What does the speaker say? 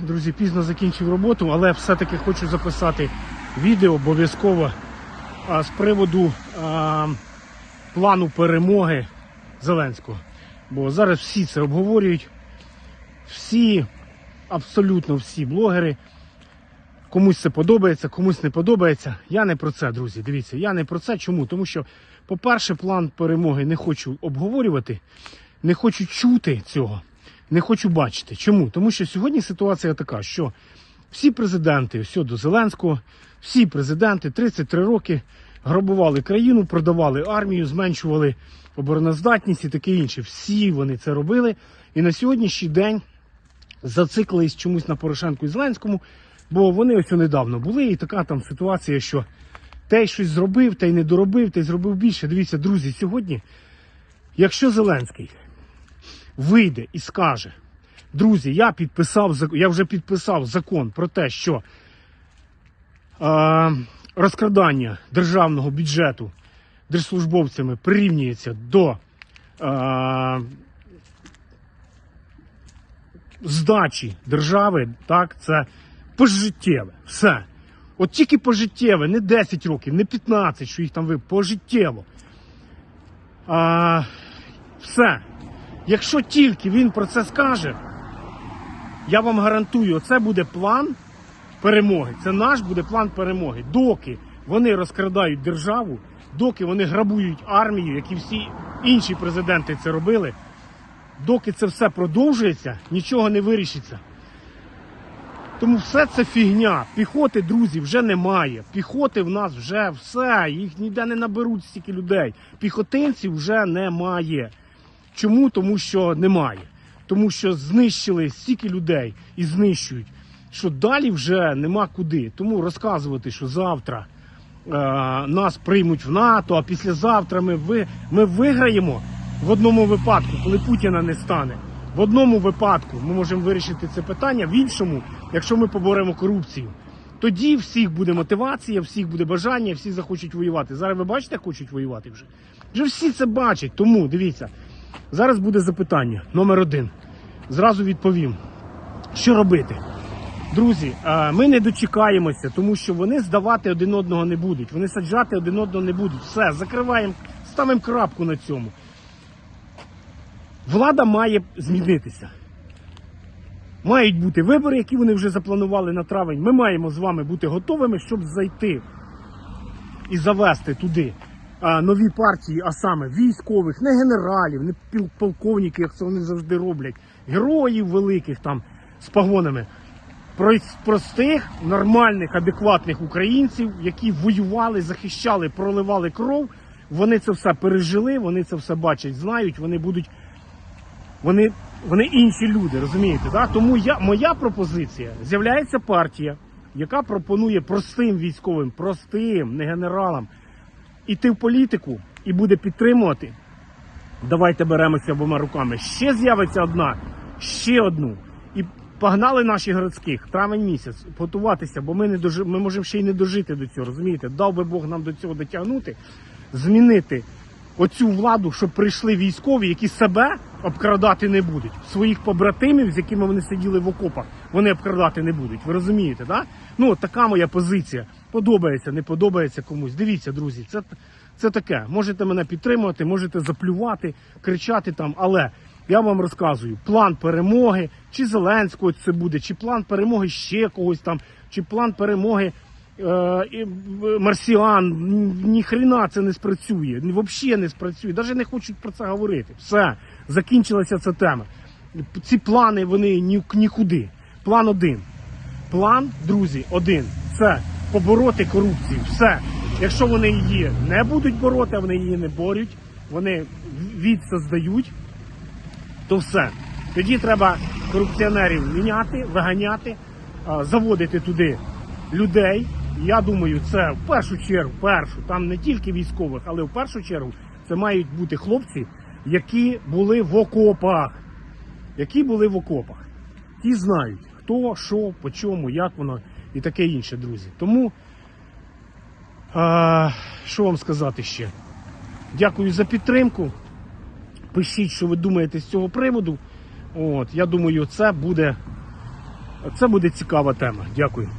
друзі, пізно закінчив роботу, але все-таки хочу записати відео обов'язково з приводу а, плану перемоги Зеленського. Бо зараз всі це обговорюють. Всі, абсолютно всі блогери. Комусь це подобається, комусь не подобається. Я не про це, друзі. Дивіться, я не про це. Чому? Тому що, по-перше, план перемоги не хочу обговорювати, не хочу чути цього, не хочу бачити. Чому? Тому що сьогодні ситуація така, що всі президенти, все до Зеленського, всі президенти 33 роки грабували країну, продавали армію, зменшували обороноздатність і таке інше. Всі вони це робили. І на сьогоднішній день зациклились чомусь на Порошенку і Зеленському, бо вони ось недавно були, і така там ситуація, що той щось зробив, той не доробив, той зробив більше. Дивіться, друзі, сьогодні, якщо Зеленський вийде і скаже, друзі, я підписав я вже підписав закон про те, що е, розкрадання державного бюджету держслужбовцями прирівнюється до е, здачі держави, так, це пожиттєве. Все. От тільки пожиттєве, не 10 років, не 15, що їх там ви, пожиттєво. А, все. Якщо тільки він про це скаже, я вам гарантую, це буде план перемоги. Це наш буде план перемоги. Доки вони розкрадають державу, доки вони грабують армію, як і всі інші президенти це робили, доки це все продовжується, нічого не вирішиться. Тому все це фігня. Піхоти, друзі, вже немає. Піхоти в нас вже все. Їх ніде не наберуть стільки людей. Піхотинців вже немає. Чому? Тому що немає. Тому що знищили стільки людей і знищують, що далі вже нема куди. Тому розказувати, що завтра е, нас приймуть в НАТО, а післязавтра ми, ви, ми виграємо в одному випадку, коли Путіна не стане. В одному випадку ми можемо вирішити це питання, в іншому, якщо ми поборемо корупцію. Тоді всіх буде мотивація, всіх буде бажання, всі захочуть воювати. Зараз ви бачите, хочуть воювати вже. Вже всі це бачать. Тому дивіться, зараз буде запитання номер один. Зразу відповім, що робити. Друзі, ми не дочекаємося, тому що вони здавати один одного не будуть. Вони саджати один одного не будуть. Все, закриваємо, ставимо крапку на цьому. Влада має змінитися. Мають бути вибори, які вони вже запланували на травень. Ми маємо з вами бути готовими, щоб зайти і завести туди нові партії, а саме військових, не генералів, не полковників, як це вони завжди роблять, героїв великих там з погонами. Простих, нормальних, адекватних українців, які воювали, захищали, проливали кров. Вони це все пережили, вони це все бачать, знають, вони будуть вони, вони інші люди, розумієте? Да? Тому я, моя пропозиція з'являється партія, яка пропонує простим військовим, простим, не генералам, іти в політику і буде підтримувати. Давайте беремося обома руками. Ще з'явиться одна, ще одну. І погнали наші городських травень місяць готуватися, бо ми не дожи, ми можемо ще й не дожити до цього. Розумієте? Дав би Бог нам до цього дотягнути, змінити оцю владу, щоб прийшли військові, які себе обкрадати не будуть. Своїх побратимів, з якими вони сиділи в окопах, вони обкрадати не будуть. Ви розумієте, да? Ну, от така моя позиція. Подобається, не подобається комусь. Дивіться, друзі, це, це таке. Можете мене підтримувати, можете заплювати, кричати там, але. Я вам розказую план перемоги, чи Зеленського це буде, чи план перемоги ще когось там, чи план перемоги е, і, марсіан. Ні- Ніхрена це не спрацює. Взагалі не спрацює. Навіть не хочуть про це говорити. Все, закінчилася ця тема. Ці плани вони ні, нікуди. План один. План, друзі, один. Це побороти корупцію. Все. Якщо вони її не будуть бороти, а вони її не борють, вони відсоздають, то все. Тоді треба корупціонерів міняти, виганяти, заводити туди людей. Я думаю, це в першу чергу, першу, там не тільки військових, але в першу чергу це мають бути хлопці, які були в окопах. Які були в окопах. Ті знають, хто, що, по чому, як воно і таке інше, друзі. Тому, а, що вам сказати ще? Дякую за підтримку. Пишіть, що ви думаєте з цього приводу. От, я думаю, це буде Це буде цікава тема. Дякую.